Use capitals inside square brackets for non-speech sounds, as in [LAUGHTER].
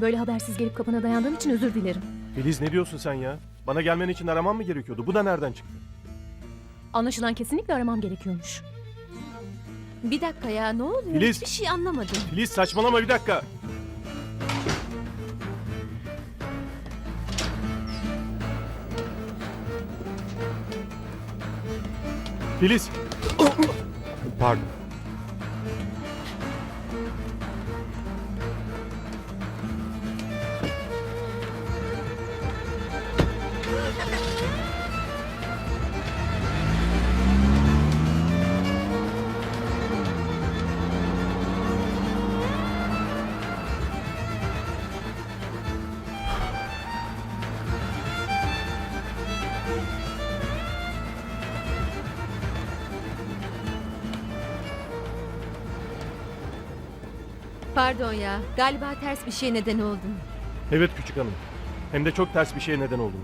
Böyle habersiz gelip kapına dayandığım için özür dilerim. Filiz ne diyorsun sen ya? Bana gelmen için aramam mı gerekiyordu? Bu da nereden çıktı? Anlaşılan kesinlikle aramam gerekiyormuş. Bir dakika ya ne oluyor? Filiz! Hiçbir şey anlamadım. Filiz saçmalama bir dakika. Filiz. [CLEARS THROAT] Pardon. Pardon ya. Galiba ters bir şey neden oldum. Evet küçük hanım. Hem de çok ters bir şeye neden oldunuz.